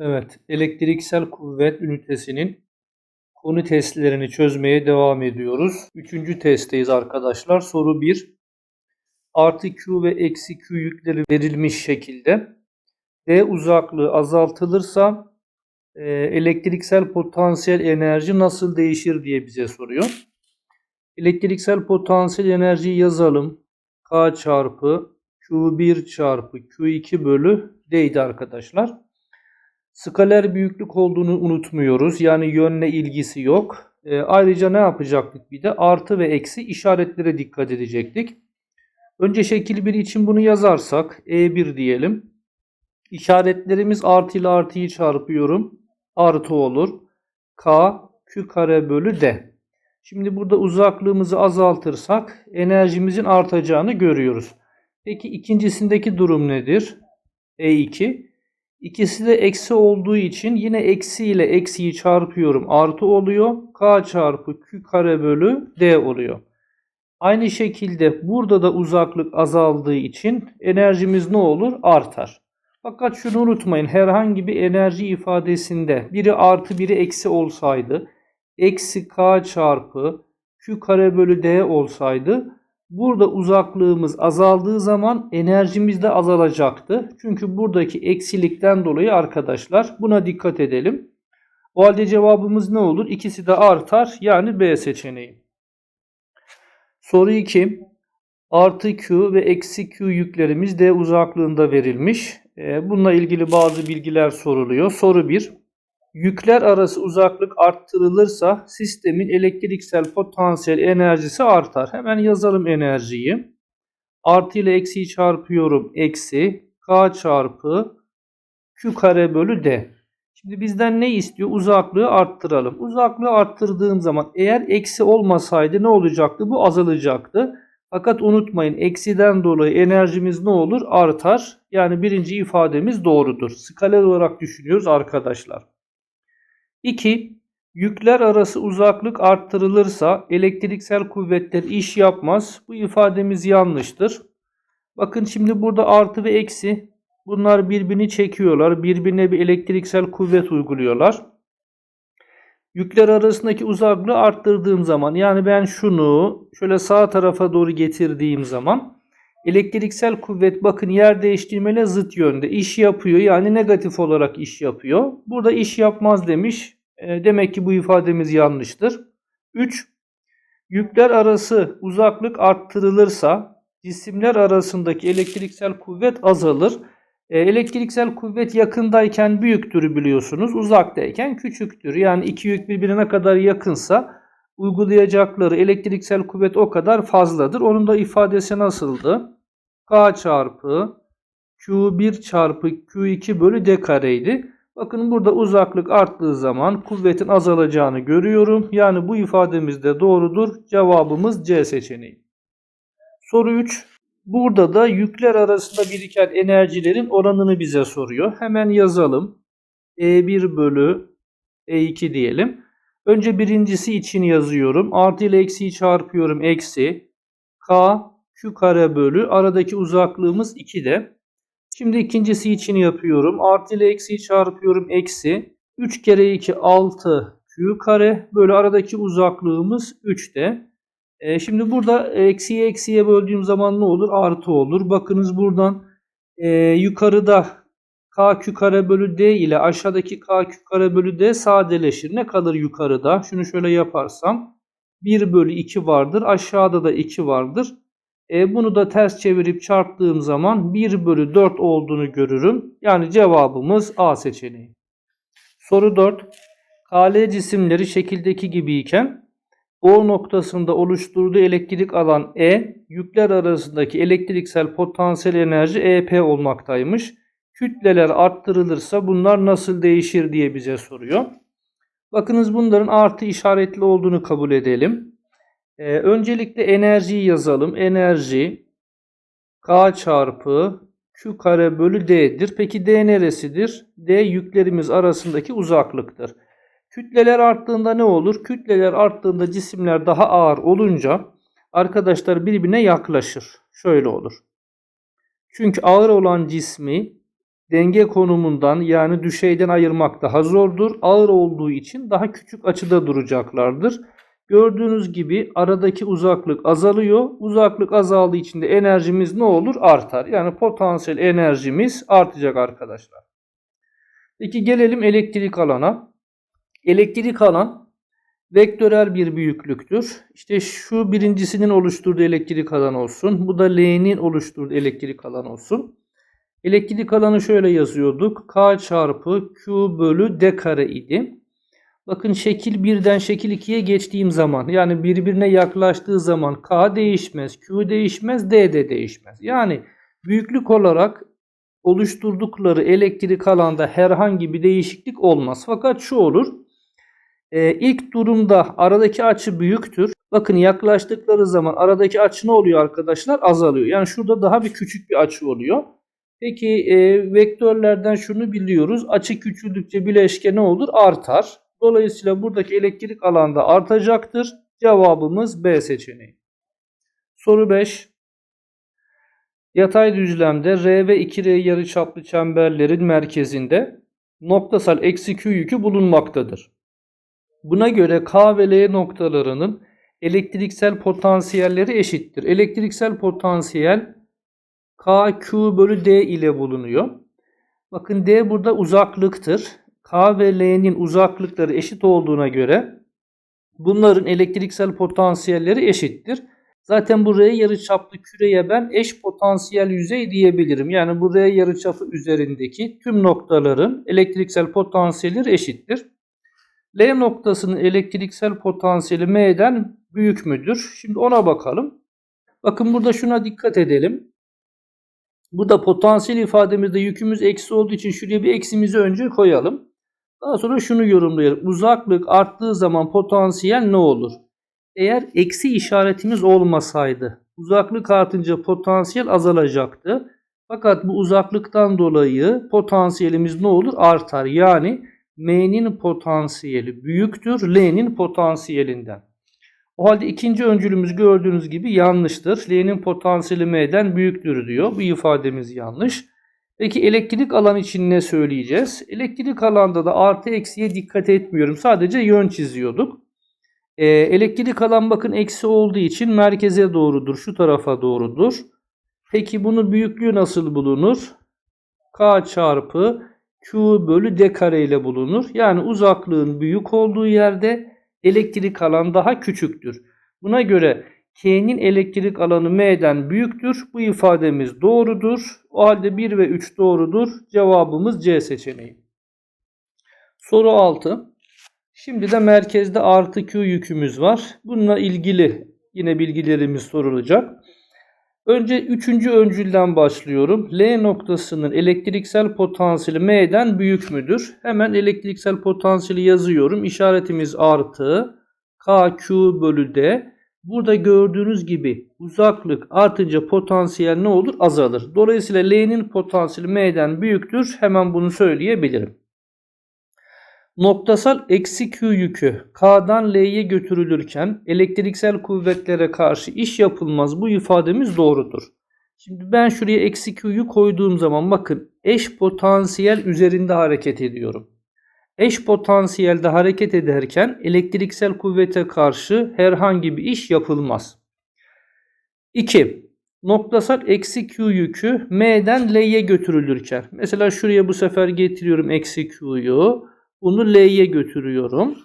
Evet, elektriksel kuvvet ünitesinin konu testlerini çözmeye devam ediyoruz. Üçüncü testteyiz arkadaşlar. Soru 1. Artı Q ve eksi Q yükleri verilmiş şekilde D uzaklığı azaltılırsa e, elektriksel potansiyel enerji nasıl değişir diye bize soruyor. Elektriksel potansiyel enerjiyi yazalım. K çarpı Q1 çarpı Q2 bölü D'ydi arkadaşlar. Skaler büyüklük olduğunu unutmuyoruz. Yani yönle ilgisi yok. E, ayrıca ne yapacaktık bir de? Artı ve eksi işaretlere dikkat edecektik. Önce şekil 1 için bunu yazarsak E1 diyelim. İşaretlerimiz artı ile artıyı çarpıyorum. Artı olur. K Q kare bölü D. Şimdi burada uzaklığımızı azaltırsak enerjimizin artacağını görüyoruz. Peki ikincisindeki durum nedir? E2. İkisi de eksi olduğu için yine eksi ile eksiyi çarpıyorum. Artı oluyor. K çarpı Q kare bölü D oluyor. Aynı şekilde burada da uzaklık azaldığı için enerjimiz ne olur? Artar. Fakat şunu unutmayın. Herhangi bir enerji ifadesinde biri artı biri eksi olsaydı eksi K çarpı Q kare bölü D olsaydı burada uzaklığımız azaldığı zaman enerjimiz de azalacaktı. Çünkü buradaki eksilikten dolayı arkadaşlar buna dikkat edelim. O halde cevabımız ne olur? İkisi de artar. Yani B seçeneği. Soru 2. Artı Q ve eksi Q yüklerimiz D uzaklığında verilmiş. Ee, bununla ilgili bazı bilgiler soruluyor. Soru 1. Yükler arası uzaklık arttırılırsa sistemin elektriksel potansiyel enerjisi artar. Hemen yazalım enerjiyi. Artı ile eksiyi çarpıyorum. Eksi K çarpı Q kare bölü D. Şimdi bizden ne istiyor? Uzaklığı arttıralım. Uzaklığı arttırdığım zaman eğer eksi olmasaydı ne olacaktı? Bu azalacaktı. Fakat unutmayın eksiden dolayı enerjimiz ne olur? Artar. Yani birinci ifademiz doğrudur. Skaler olarak düşünüyoruz arkadaşlar. 2. Yükler arası uzaklık arttırılırsa elektriksel kuvvetler iş yapmaz. Bu ifademiz yanlıştır. Bakın şimdi burada artı ve eksi bunlar birbirini çekiyorlar. Birbirine bir elektriksel kuvvet uyguluyorlar. Yükler arasındaki uzaklığı arttırdığım zaman yani ben şunu şöyle sağ tarafa doğru getirdiğim zaman elektriksel kuvvet bakın yer değiştirmeyle zıt yönde iş yapıyor. Yani negatif olarak iş yapıyor. Burada iş yapmaz demiş. E, demek ki bu ifademiz yanlıştır. 3. Yükler arası uzaklık arttırılırsa cisimler arasındaki elektriksel kuvvet azalır. E, elektriksel kuvvet yakındayken büyüktür biliyorsunuz. Uzaktayken küçüktür. Yani iki yük birbirine kadar yakınsa uygulayacakları elektriksel kuvvet o kadar fazladır. Onun da ifadesi nasıldı? K çarpı Q1 çarpı Q2 bölü D kareydi. Bakın burada uzaklık arttığı zaman kuvvetin azalacağını görüyorum. Yani bu ifademiz de doğrudur. Cevabımız C seçeneği. Soru 3. Burada da yükler arasında biriken enerjilerin oranını bize soruyor. Hemen yazalım. E1 bölü E2 diyelim. Önce birincisi için yazıyorum. Artı ile eksiyi çarpıyorum. Eksi K Q kare bölü aradaki uzaklığımız 2 de. Şimdi ikincisi için yapıyorum. Artı ile eksiyi çarpıyorum. Eksi 3 kere 2 6 Q kare bölü aradaki uzaklığımız 3 de. E, şimdi burada eksiye eksiye böldüğüm zaman ne olur? Artı olur. Bakınız buradan e, yukarıda KQ kare bölü D ile aşağıdaki KQ kare bölü D sadeleşir. Ne kalır yukarıda? Şunu şöyle yaparsam 1 bölü 2 vardır. Aşağıda da 2 vardır. E, bunu da ters çevirip çarptığım zaman 1 bölü 4 olduğunu görürüm. Yani cevabımız A seçeneği. Soru 4. KL cisimleri şekildeki gibiyken O noktasında oluşturduğu elektrik alan E, yükler arasındaki elektriksel potansiyel enerji EP olmaktaymış. Kütleler arttırılırsa bunlar nasıl değişir diye bize soruyor. Bakınız bunların artı işaretli olduğunu kabul edelim. Ee, öncelikle enerjiyi yazalım. Enerji K çarpı Q kare bölü D'dir. Peki D neresidir? D yüklerimiz arasındaki uzaklıktır. Kütleler arttığında ne olur? Kütleler arttığında cisimler daha ağır olunca arkadaşlar birbirine yaklaşır. Şöyle olur. Çünkü ağır olan cismi denge konumundan yani düşeyden ayırmak daha zordur. Ağır olduğu için daha küçük açıda duracaklardır. Gördüğünüz gibi aradaki uzaklık azalıyor. Uzaklık azaldığı için de enerjimiz ne olur? Artar. Yani potansiyel enerjimiz artacak arkadaşlar. Peki gelelim elektrik alana. Elektrik alan vektörel bir büyüklüktür. İşte şu birincisinin oluşturduğu elektrik alan olsun. Bu da L'nin oluşturduğu elektrik alan olsun. Elektrik alanı şöyle yazıyorduk. K çarpı Q bölü D kare idi. Bakın şekil 1'den şekil 2'ye geçtiğim zaman yani birbirine yaklaştığı zaman K değişmez, Q değişmez, D de değişmez. Yani büyüklük olarak oluşturdukları elektrik alanda herhangi bir değişiklik olmaz. Fakat şu olur. Ee, ilk durumda aradaki açı büyüktür. Bakın yaklaştıkları zaman aradaki açı ne oluyor arkadaşlar? Azalıyor. Yani şurada daha bir küçük bir açı oluyor. Peki e, vektörlerden şunu biliyoruz. Açı küçüldükçe bileşke ne olur? Artar. Dolayısıyla buradaki elektrik alanda artacaktır. Cevabımız B seçeneği. Soru 5. Yatay düzlemde R ve 2R yarıçaplı çemberlerin merkezinde noktasal eksi Q yükü bulunmaktadır. Buna göre K ve L noktalarının elektriksel potansiyelleri eşittir. Elektriksel potansiyel K, Q bölü D ile bulunuyor. Bakın D burada uzaklıktır. K ve L'nin uzaklıkları eşit olduğuna göre bunların elektriksel potansiyelleri eşittir. Zaten bu R yarıçaplı küreye ben eş potansiyel yüzey diyebilirim. Yani bu R yarıçapı üzerindeki tüm noktaların elektriksel potansiyelleri eşittir. L noktasının elektriksel potansiyeli M'den büyük müdür? Şimdi ona bakalım. Bakın burada şuna dikkat edelim. Burada potansiyel ifademizde yükümüz eksi olduğu için şuraya bir eksimizi önce koyalım. Daha sonra şunu yorumlayalım. Uzaklık arttığı zaman potansiyel ne olur? Eğer eksi işaretimiz olmasaydı uzaklık artınca potansiyel azalacaktı. Fakat bu uzaklıktan dolayı potansiyelimiz ne olur? Artar. Yani M'nin potansiyeli büyüktür L'nin potansiyelinden. O halde ikinci öncülümüz gördüğünüz gibi yanlıştır. L'nin potansiyeli M'den büyüktür diyor. Bu ifademiz yanlış. Peki elektrik alan için ne söyleyeceğiz? Elektrik alanda da artı eksiye dikkat etmiyorum. Sadece yön çiziyorduk. Ee, elektrik alan bakın eksi olduğu için merkeze doğrudur. Şu tarafa doğrudur. Peki bunun büyüklüğü nasıl bulunur? K çarpı Q bölü D kare ile bulunur. Yani uzaklığın büyük olduğu yerde elektrik alan daha küçüktür. Buna göre K'nin elektrik alanı M'den büyüktür. Bu ifademiz doğrudur. O halde 1 ve 3 doğrudur. Cevabımız C seçeneği. Soru 6. Şimdi de merkezde artı Q yükümüz var. Bununla ilgili yine bilgilerimiz sorulacak. Önce üçüncü öncülden başlıyorum. L noktasının elektriksel potansiyeli M'den büyük müdür? Hemen elektriksel potansiyeli yazıyorum. İşaretimiz artı KQ bölü D. Burada gördüğünüz gibi uzaklık artınca potansiyel ne olur? Azalır. Dolayısıyla L'nin potansiyeli M'den büyüktür. Hemen bunu söyleyebilirim. Noktasal eksi Q yükü K'dan L'ye götürülürken elektriksel kuvvetlere karşı iş yapılmaz. Bu ifademiz doğrudur. Şimdi ben şuraya eksi Q'yu koyduğum zaman bakın eş potansiyel üzerinde hareket ediyorum. Eş potansiyelde hareket ederken elektriksel kuvvete karşı herhangi bir iş yapılmaz. 2. Noktasal eksi Q yükü M'den L'ye götürülürken. Mesela şuraya bu sefer getiriyorum eksi Q'yu. Bunu L'ye götürüyorum.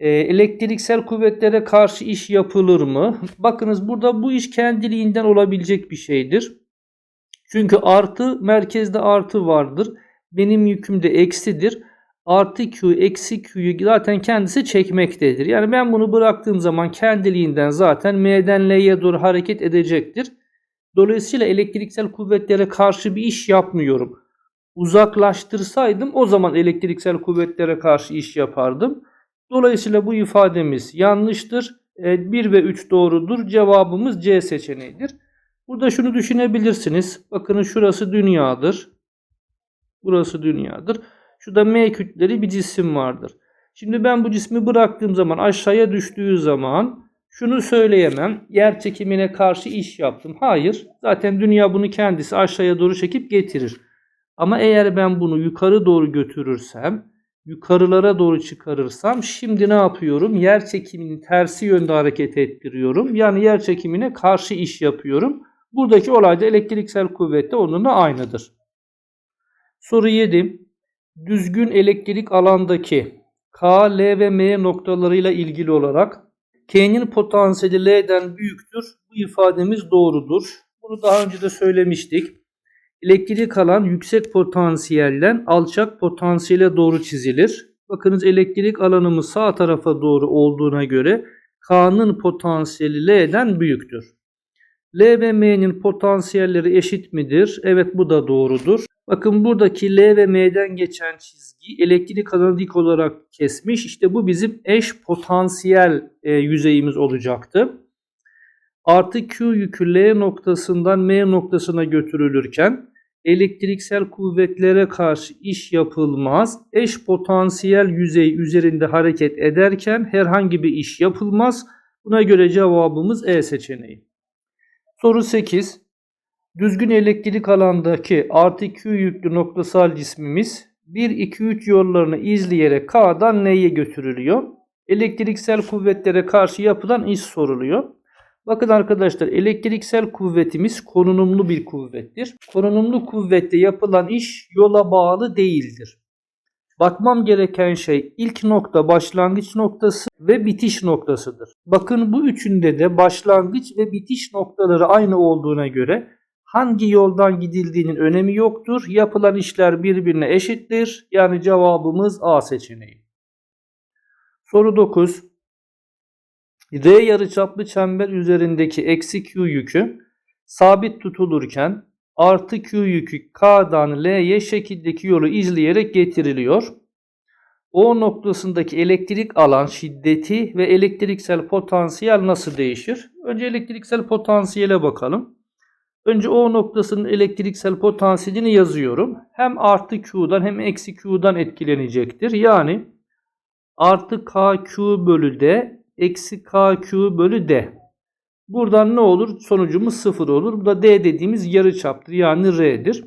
E, elektriksel kuvvetlere karşı iş yapılır mı? Bakınız burada bu iş kendiliğinden olabilecek bir şeydir. Çünkü artı merkezde artı vardır. Benim yüküm de eksidir. Artı Q eksi Q'yu zaten kendisi çekmektedir. Yani ben bunu bıraktığım zaman kendiliğinden zaten M'den L'ye doğru hareket edecektir. Dolayısıyla elektriksel kuvvetlere karşı bir iş yapmıyorum uzaklaştırsaydım o zaman elektriksel kuvvetlere karşı iş yapardım. Dolayısıyla bu ifademiz yanlıştır. 1 ve 3 doğrudur. Cevabımız C seçeneğidir. Burada şunu düşünebilirsiniz. Bakın şurası dünyadır. Burası dünyadır. Şurada M kütleli bir cisim vardır. Şimdi ben bu cismi bıraktığım zaman aşağıya düştüğü zaman Şunu söyleyemem. Yer çekimine karşı iş yaptım. Hayır. Zaten dünya bunu kendisi aşağıya doğru çekip getirir. Ama eğer ben bunu yukarı doğru götürürsem, yukarılara doğru çıkarırsam şimdi ne yapıyorum? Yer çekiminin tersi yönde hareket ettiriyorum. Yani yer çekimine karşı iş yapıyorum. Buradaki olayda elektriksel kuvvette onunla aynıdır. Soru 7. Düzgün elektrik alandaki K, L ve M noktalarıyla ilgili olarak K'nin potansiyeli L'den büyüktür. Bu ifademiz doğrudur. Bunu daha önce de söylemiştik. Elektrik alan yüksek potansiyelden alçak potansiyele doğru çizilir. Bakınız elektrik alanımız sağ tarafa doğru olduğuna göre K'nın potansiyeli L'den büyüktür. L ve M'nin potansiyelleri eşit midir? Evet bu da doğrudur. Bakın buradaki L ve M'den geçen çizgi elektrik alanı dik olarak kesmiş. İşte bu bizim eş potansiyel e, yüzeyimiz olacaktı. Artı Q yükü L noktasından M noktasına götürülürken elektriksel kuvvetlere karşı iş yapılmaz. Eş potansiyel yüzey üzerinde hareket ederken herhangi bir iş yapılmaz. Buna göre cevabımız E seçeneği. Soru 8. Düzgün elektrik alandaki artı Q yüklü noktasal cismimiz 1, 2, 3 yollarını izleyerek K'dan N'ye götürülüyor. Elektriksel kuvvetlere karşı yapılan iş soruluyor. Bakın arkadaşlar elektriksel kuvvetimiz konumlu bir kuvvettir. Konumlu kuvvette yapılan iş yola bağlı değildir. Bakmam gereken şey ilk nokta başlangıç noktası ve bitiş noktasıdır. Bakın bu üçünde de başlangıç ve bitiş noktaları aynı olduğuna göre hangi yoldan gidildiğinin önemi yoktur. Yapılan işler birbirine eşittir. Yani cevabımız A seçeneği. Soru 9. R yarıçaplı çember üzerindeki eksi Q yükü sabit tutulurken artı Q yükü K'dan L'ye şekildeki yolu izleyerek getiriliyor. O noktasındaki elektrik alan şiddeti ve elektriksel potansiyel nasıl değişir? Önce elektriksel potansiyele bakalım. Önce O noktasının elektriksel potansiyelini yazıyorum. Hem artı Q'dan hem eksi Q'dan etkilenecektir. Yani artı KQ bölü D eksi KQ bölü D. Buradan ne olur? Sonucumuz 0 olur. Bu da D dediğimiz yarı çaptır. Yani R'dir.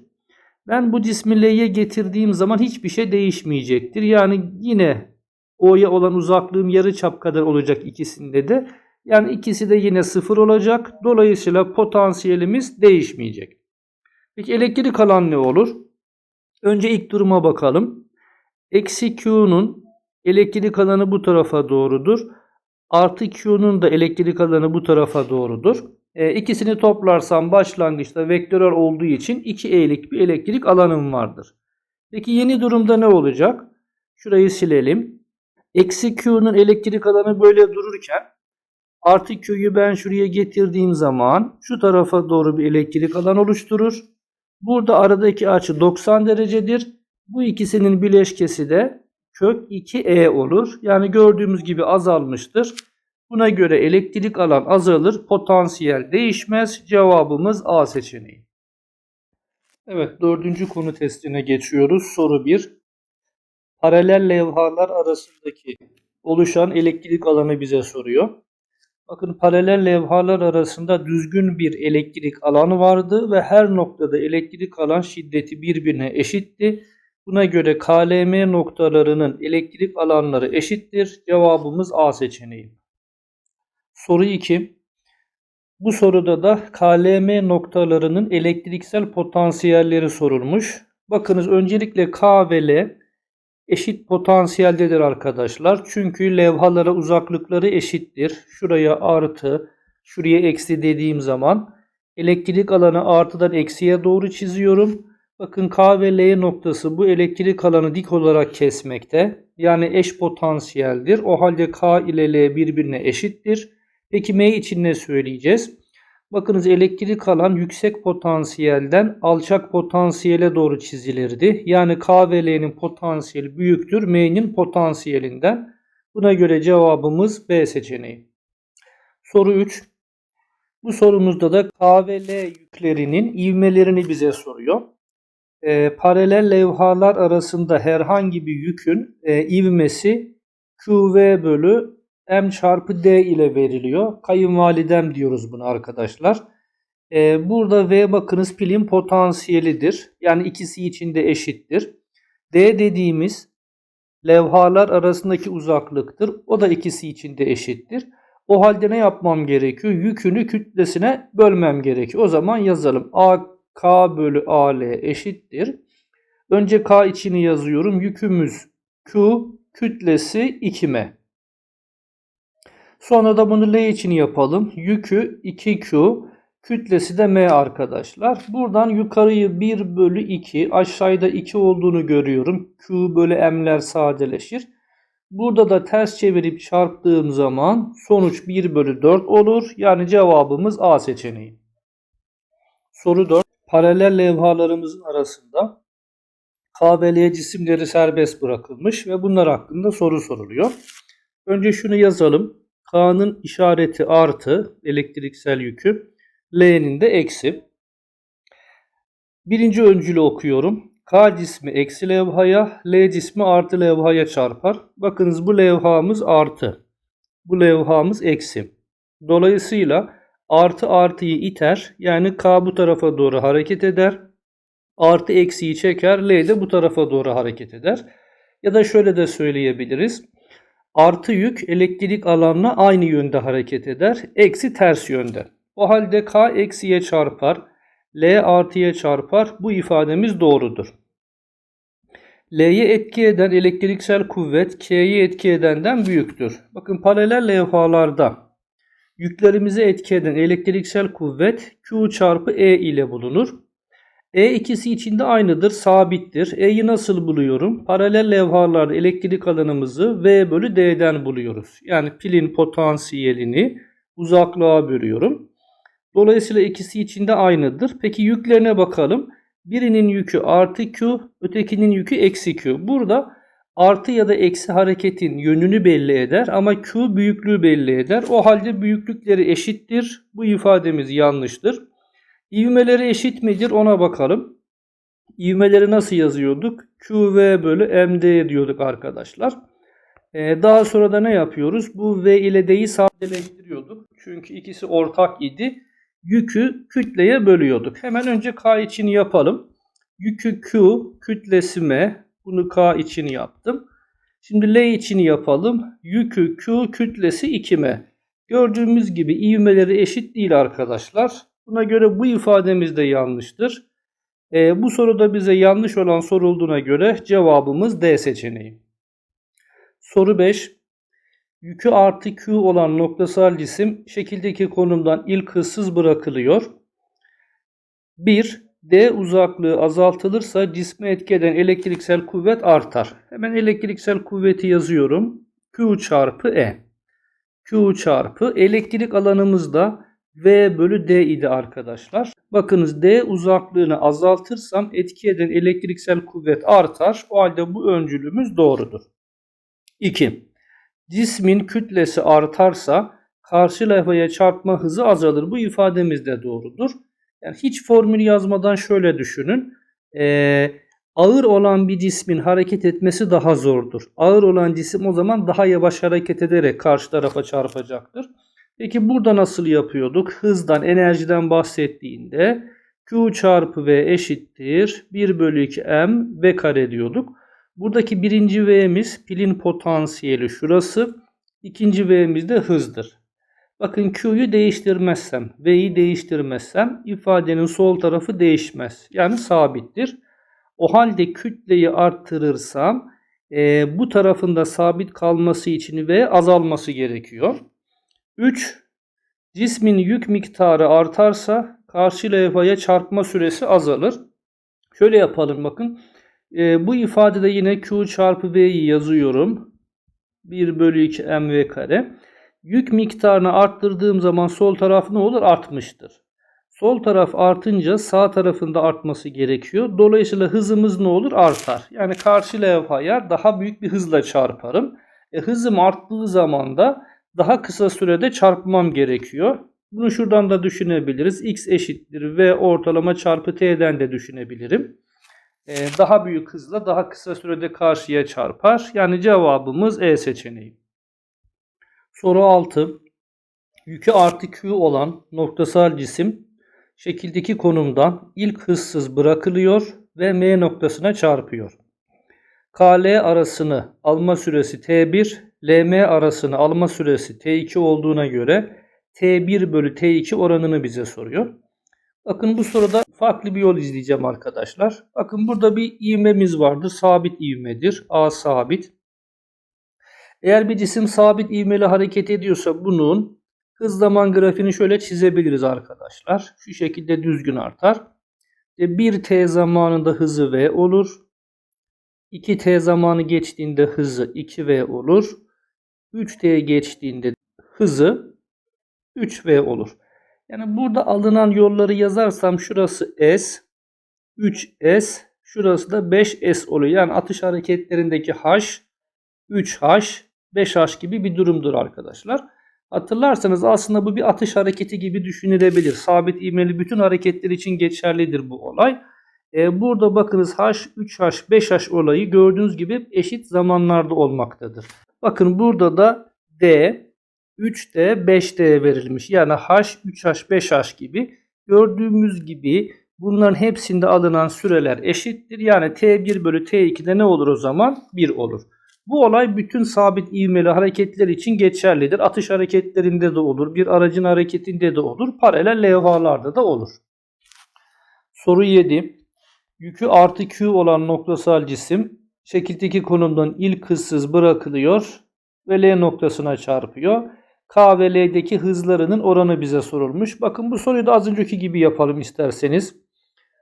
Ben bu cismi L'ye getirdiğim zaman hiçbir şey değişmeyecektir. Yani yine O'ya olan uzaklığım yarı çap kadar olacak ikisinde de. Yani ikisi de yine 0 olacak. Dolayısıyla potansiyelimiz değişmeyecek. Peki elektrik alan ne olur? Önce ilk duruma bakalım. Eksi Q'nun elektrik alanı bu tarafa doğrudur. Artı Q'nun da elektrik alanı bu tarafa doğrudur. E, ikisini toplarsam başlangıçta vektörel olduğu için 2E'lik bir elektrik alanım vardır. Peki yeni durumda ne olacak? Şurayı silelim. Eksi Q'nun elektrik alanı böyle dururken artı Q'yu ben şuraya getirdiğim zaman şu tarafa doğru bir elektrik alan oluşturur. Burada aradaki açı 90 derecedir. Bu ikisinin bileşkesi de kök 2E olur. Yani gördüğümüz gibi azalmıştır. Buna göre elektrik alan azalır, potansiyel değişmez. Cevabımız A seçeneği. Evet, dördüncü konu testine geçiyoruz. Soru 1. Paralel levhalar arasındaki oluşan elektrik alanı bize soruyor. Bakın paralel levhalar arasında düzgün bir elektrik alanı vardı ve her noktada elektrik alan şiddeti birbirine eşitti. Buna göre KLM noktalarının elektrik alanları eşittir. Cevabımız A seçeneği. Soru 2. Bu soruda da KLM noktalarının elektriksel potansiyelleri sorulmuş. Bakınız öncelikle K ve L eşit potansiyeldedir arkadaşlar. Çünkü levhalara uzaklıkları eşittir. Şuraya artı, şuraya eksi dediğim zaman elektrik alanı artıdan eksiye doğru çiziyorum. Bakın K ve L noktası bu elektrik alanı dik olarak kesmekte. Yani eş potansiyeldir. O halde K ile L birbirine eşittir. Peki M için ne söyleyeceğiz? Bakınız elektrik alan yüksek potansiyelden alçak potansiyele doğru çizilirdi. Yani K ve L'nin potansiyeli büyüktür M'nin potansiyelinden. Buna göre cevabımız B seçeneği. Soru 3. Bu sorumuzda da K ve L yüklerinin ivmelerini bize soruyor. E, paralel levhalar arasında herhangi bir yükün e, ivmesi QV bölü M çarpı D ile veriliyor. Kayınvalidem diyoruz buna arkadaşlar. Ee, burada V bakınız pilin potansiyelidir. Yani ikisi için de eşittir. D dediğimiz levhalar arasındaki uzaklıktır. O da ikisi için de eşittir. O halde ne yapmam gerekiyor? Yükünü kütlesine bölmem gerekiyor. O zaman yazalım. A K bölü AL eşittir. Önce K içini yazıyorum. Yükümüz Q, kütlesi 2M. Sonra da bunu L için yapalım. Yükü 2Q, kütlesi de M arkadaşlar. Buradan yukarıyı 1 bölü 2, aşağıda 2 olduğunu görüyorum. Q bölü M'ler sadeleşir. Burada da ters çevirip çarptığım zaman sonuç 1 bölü 4 olur. Yani cevabımız A seçeneği. Soru 4. Paralel levhalarımızın arasında K ve L cisimleri serbest bırakılmış ve bunlar hakkında soru soruluyor. Önce şunu yazalım. K'nın işareti artı elektriksel yükü. L'nin de eksi. Birinci öncülü okuyorum. K cismi eksi levhaya, L cismi artı levhaya çarpar. Bakınız bu levhamız artı. Bu levhamız eksi. Dolayısıyla artı artıyı iter. Yani K bu tarafa doğru hareket eder. Artı eksiyi çeker. L de bu tarafa doğru hareket eder. Ya da şöyle de söyleyebiliriz. Artı yük elektrik alanına aynı yönde hareket eder. Eksi ters yönde. O halde K eksiye çarpar. L artıya çarpar. Bu ifademiz doğrudur. L'ye etki eden elektriksel kuvvet K'ye etki edenden büyüktür. Bakın paralel levhalarda yüklerimize etki eden elektriksel kuvvet Q çarpı E ile bulunur. E ikisi için de aynıdır, sabittir. E'yi nasıl buluyorum? Paralel levhalarda elektrik alanımızı V bölü D'den buluyoruz. Yani pilin potansiyelini uzaklığa bölüyorum. Dolayısıyla ikisi için de aynıdır. Peki yüklerine bakalım. Birinin yükü artı Q, ötekinin yükü eksi Q. Burada artı ya da eksi hareketin yönünü belli eder ama Q büyüklüğü belli eder. O halde büyüklükleri eşittir. Bu ifademiz yanlıştır. İvmeleri eşit midir ona bakalım. İvmeleri nasıl yazıyorduk? QV bölü MD diyorduk arkadaşlar. Ee, daha sonra da ne yapıyoruz? Bu V ile D'yi sadeleştiriyorduk. Çünkü ikisi ortak idi. Yükü kütleye bölüyorduk. Hemen önce K için yapalım. Yükü Q, kütlesi M. Bunu K için yaptım. Şimdi L için yapalım. Yükü Q, kütlesi 2M. Gördüğümüz gibi ivmeleri eşit değil arkadaşlar. Buna göre bu ifademiz de yanlıştır. E, bu soruda bize yanlış olan sorulduğuna göre cevabımız D seçeneği. Soru 5. Yükü artı Q olan noktasal cisim şekildeki konumdan ilk hızsız bırakılıyor. 1. D uzaklığı azaltılırsa cisme etki eden elektriksel kuvvet artar. Hemen elektriksel kuvveti yazıyorum. Q çarpı E. Q çarpı elektrik alanımızda V bölü D idi arkadaşlar. Bakınız D uzaklığını azaltırsam etki eden elektriksel kuvvet artar. O halde bu öncülümüz doğrudur. 2. Cismin kütlesi artarsa karşı levhaya çarpma hızı azalır. Bu ifademiz de doğrudur. Yani hiç formül yazmadan şöyle düşünün. Ee, ağır olan bir cismin hareket etmesi daha zordur. Ağır olan cisim o zaman daha yavaş hareket ederek karşı tarafa çarpacaktır. Peki burada nasıl yapıyorduk? Hızdan, enerjiden bahsettiğinde Q çarpı V eşittir 1 bölü 2 M V kare diyorduk. Buradaki birinci V'miz pilin potansiyeli şurası. İkinci V'miz de hızdır. Bakın Q'yu değiştirmezsem, V'yi değiştirmezsem ifadenin sol tarafı değişmez. Yani sabittir. O halde kütleyi arttırırsam e, bu tarafında sabit kalması için V azalması gerekiyor. 3. Cismin yük miktarı artarsa karşı levhaya çarpma süresi azalır. Şöyle yapalım bakın. E, bu ifadede yine Q çarpı V'yi yazıyorum. 1 bölü 2 mv kare. Yük miktarını arttırdığım zaman sol taraf ne olur? Artmıştır. Sol taraf artınca sağ tarafında artması gerekiyor. Dolayısıyla hızımız ne olur? Artar. Yani karşı levhaya daha büyük bir hızla çarparım. E, hızım arttığı zaman da daha kısa sürede çarpmam gerekiyor. Bunu şuradan da düşünebiliriz. X eşittir V ortalama çarpı T'den de düşünebilirim. Ee, daha büyük hızla daha kısa sürede karşıya çarpar. Yani cevabımız E seçeneği. Soru 6. Yükü artı Q olan noktasal cisim şekildeki konumdan ilk hızsız bırakılıyor ve M noktasına çarpıyor. KL arasını alma süresi T1, LM arasını alma süresi T2 olduğuna göre T1 bölü T2 oranını bize soruyor. Bakın bu soruda farklı bir yol izleyeceğim arkadaşlar. Bakın burada bir ivmemiz vardır. Sabit ivmedir. A sabit. Eğer bir cisim sabit ivmeli hareket ediyorsa bunun hız zaman grafiğini şöyle çizebiliriz arkadaşlar. Şu şekilde düzgün artar. 1t zamanında hızı v olur. 2t zamanı geçtiğinde hızı 2v olur. 3t geçtiğinde hızı 3v olur. Yani burada alınan yolları yazarsam şurası S, 3S, şurası da 5S oluyor. Yani atış hareketlerindeki H, 3H, 5H gibi bir durumdur arkadaşlar. Hatırlarsanız aslında bu bir atış hareketi gibi düşünülebilir. Sabit ivmeli bütün hareketler için geçerlidir bu olay. Ee, burada bakınız H, 3H, 5H olayı gördüğünüz gibi eşit zamanlarda olmaktadır. Bakın burada da D, 3D, 5D verilmiş. Yani H, 3H, 5H gibi. Gördüğümüz gibi bunların hepsinde alınan süreler eşittir. Yani T1 bölü T2'de ne olur o zaman? 1 olur. Bu olay bütün sabit ivmeli hareketler için geçerlidir. Atış hareketlerinde de olur, bir aracın hareketinde de olur, paralel levhalarda da olur. Soru 7. Yükü artı Q olan noktasal cisim şekildeki konumdan ilk hızsız bırakılıyor ve L noktasına çarpıyor. K ve L'deki hızlarının oranı bize sorulmuş. Bakın bu soruyu da az önceki gibi yapalım isterseniz.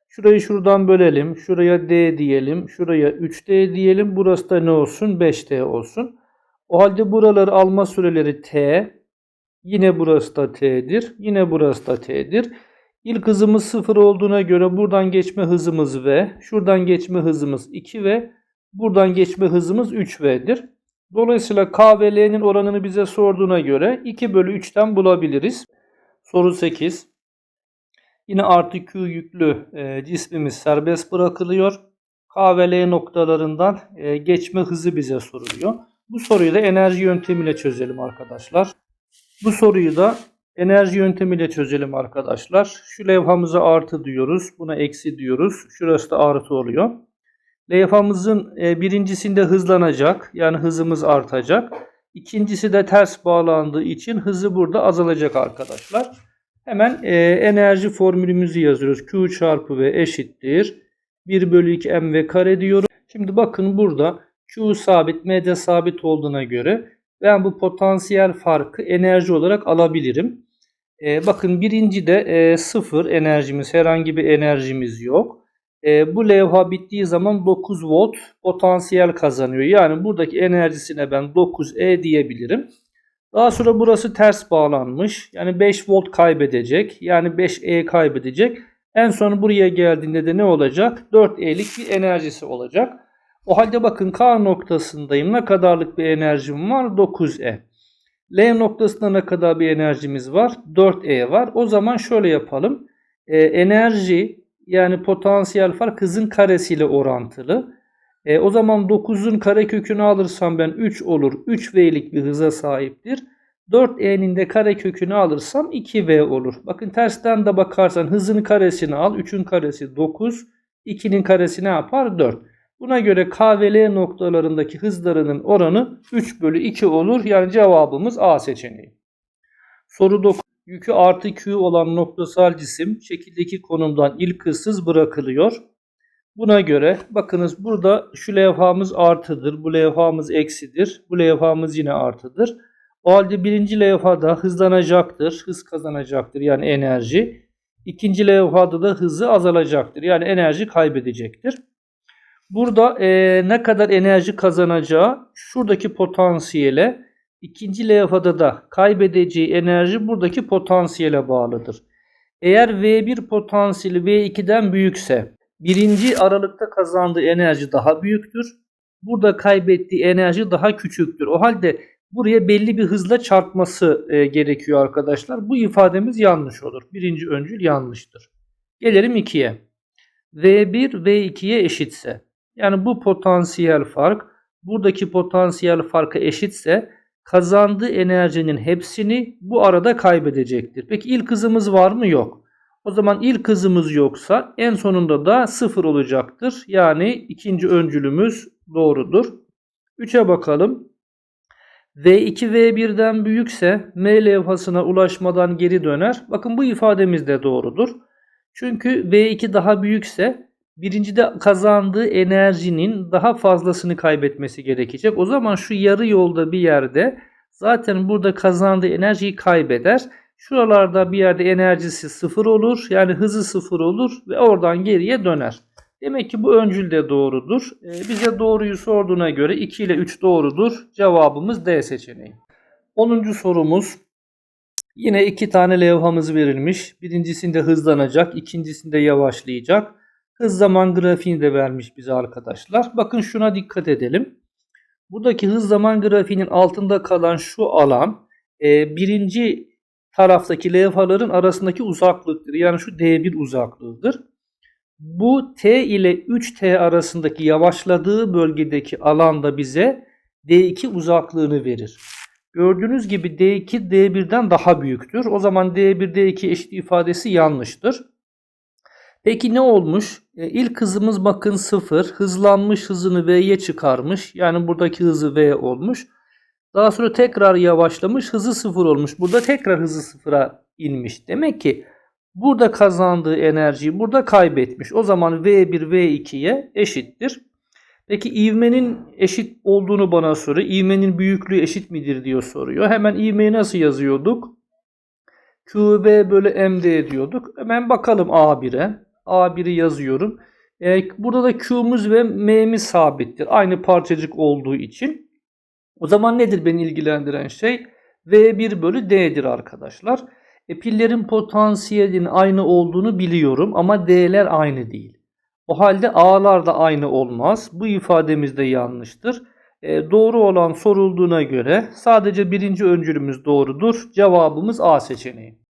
Şurayı şuradan bölelim. Şuraya D diyelim. Şuraya 3D diyelim. Burası da ne olsun? 5D olsun. O halde buraları alma süreleri T. Yine burası da T'dir. Yine burası da T'dir. İlk hızımız 0 olduğuna göre buradan geçme hızımız V. Şuradan geçme hızımız 2 v Buradan geçme hızımız 3V'dir. Dolayısıyla K ve L'nin oranını bize sorduğuna göre 2 bölü 3'ten bulabiliriz. Soru 8. Yine artı Q yüklü e, cismimiz serbest bırakılıyor. K ve L noktalarından e, geçme hızı bize soruluyor. Bu soruyu da enerji yöntemiyle çözelim arkadaşlar. Bu soruyu da enerji yöntemiyle çözelim arkadaşlar. Şu levhamıza artı diyoruz. Buna eksi diyoruz. Şurası da artı oluyor. Levhamızın e, birincisinde hızlanacak. Yani hızımız artacak. İkincisi de ters bağlandığı için hızı burada azalacak arkadaşlar. Hemen e, enerji formülümüzü yazıyoruz. Q çarpı V eşittir. 1 bölü 2 mv kare diyorum. Şimdi bakın burada Q sabit, M de sabit olduğuna göre ben bu potansiyel farkı enerji olarak alabilirim. E, bakın birinci de e, sıfır enerjimiz, herhangi bir enerjimiz yok. E, bu levha bittiği zaman 9 volt potansiyel kazanıyor. Yani buradaki enerjisine ben 9E diyebilirim. Daha sonra burası ters bağlanmış. Yani 5 volt kaybedecek. Yani 5E kaybedecek. En son buraya geldiğinde de ne olacak? 4E'lik bir enerjisi olacak. O halde bakın K noktasındayım. Ne kadarlık bir enerjim var? 9E. L noktasında ne kadar bir enerjimiz var? 4E var. O zaman şöyle yapalım. Ee, enerji yani potansiyel fark hızın karesiyle orantılı. E, o zaman 9'un karekökünü alırsam ben 3 olur. 3V'lik bir hıza sahiptir. 4E'nin de karekökünü alırsam 2V olur. Bakın tersten de bakarsan hızın karesini al. 3'ün karesi 9. 2'nin karesi ne yapar? 4. Buna göre K ve L noktalarındaki hızlarının oranı 3 bölü 2 olur. Yani cevabımız A seçeneği. Soru 9. Yükü artı Q olan noktasal cisim şekildeki konumdan ilk hızsız bırakılıyor. Buna göre bakınız burada şu levhamız artıdır, bu levhamız eksidir, bu levhamız yine artıdır. O halde birinci levhada hızlanacaktır, hız kazanacaktır yani enerji. İkinci levhada da hızı azalacaktır yani enerji kaybedecektir. Burada e, ne kadar enerji kazanacağı şuradaki potansiyele ikinci levhada da kaybedeceği enerji buradaki potansiyele bağlıdır. Eğer V1 potansiyeli V2'den büyükse birinci aralıkta kazandığı enerji daha büyüktür. Burada kaybettiği enerji daha küçüktür. O halde buraya belli bir hızla çarpması e, gerekiyor arkadaşlar. Bu ifademiz yanlış olur. Birinci öncül yanlıştır. Gelelim 2'ye. V1 V2'ye eşitse yani bu potansiyel fark buradaki potansiyel farka eşitse kazandığı enerjinin hepsini bu arada kaybedecektir. Peki ilk hızımız var mı? Yok. O zaman ilk hızımız yoksa en sonunda da sıfır olacaktır. Yani ikinci öncülümüz doğrudur. 3'e bakalım. V2 V1'den büyükse M levhasına ulaşmadan geri döner. Bakın bu ifademiz de doğrudur. Çünkü V2 daha büyükse birincide kazandığı enerjinin daha fazlasını kaybetmesi gerekecek. O zaman şu yarı yolda bir yerde zaten burada kazandığı enerjiyi kaybeder. Şuralarda bir yerde enerjisi sıfır olur. Yani hızı sıfır olur ve oradan geriye döner. Demek ki bu öncül de doğrudur. Ee, bize doğruyu sorduğuna göre 2 ile 3 doğrudur. Cevabımız D seçeneği. 10. sorumuz. Yine iki tane levhamız verilmiş. Birincisinde hızlanacak, ikincisinde yavaşlayacak. Hız zaman grafiğini de vermiş bize arkadaşlar. Bakın şuna dikkat edelim. Buradaki hız zaman grafiğinin altında kalan şu alan e, birinci taraftaki levhaların arasındaki uzaklıktır. Yani şu D1 uzaklığıdır. Bu T ile 3T arasındaki yavaşladığı bölgedeki alanda bize D2 uzaklığını verir. Gördüğünüz gibi D2 D1'den daha büyüktür. O zaman D1 D2 eşit ifadesi yanlıştır. Peki ne olmuş? E, ilk hızımız bakın 0. Hızlanmış hızını V'ye çıkarmış. Yani buradaki hızı V olmuş. Daha sonra tekrar yavaşlamış hızı 0 olmuş. Burada tekrar hızı 0'a inmiş. Demek ki burada kazandığı enerjiyi burada kaybetmiş. O zaman V1 V2'ye eşittir. Peki ivmenin eşit olduğunu bana soruyor. İvmenin büyüklüğü eşit midir diyor soruyor. Hemen ivmeyi nasıl yazıyorduk? QV bölü MD diyorduk. Hemen bakalım A1'e. A1'i yazıyorum. Ee, burada da Q'muz ve M'miz sabittir. Aynı parçacık olduğu için. O zaman nedir beni ilgilendiren şey? V1 bölü D'dir arkadaşlar. E, pillerin potansiyelinin aynı olduğunu biliyorum ama D'ler aynı değil. O halde A'lar da aynı olmaz. Bu ifademiz de yanlıştır. E, doğru olan sorulduğuna göre sadece birinci öncülümüz doğrudur. Cevabımız A seçeneği.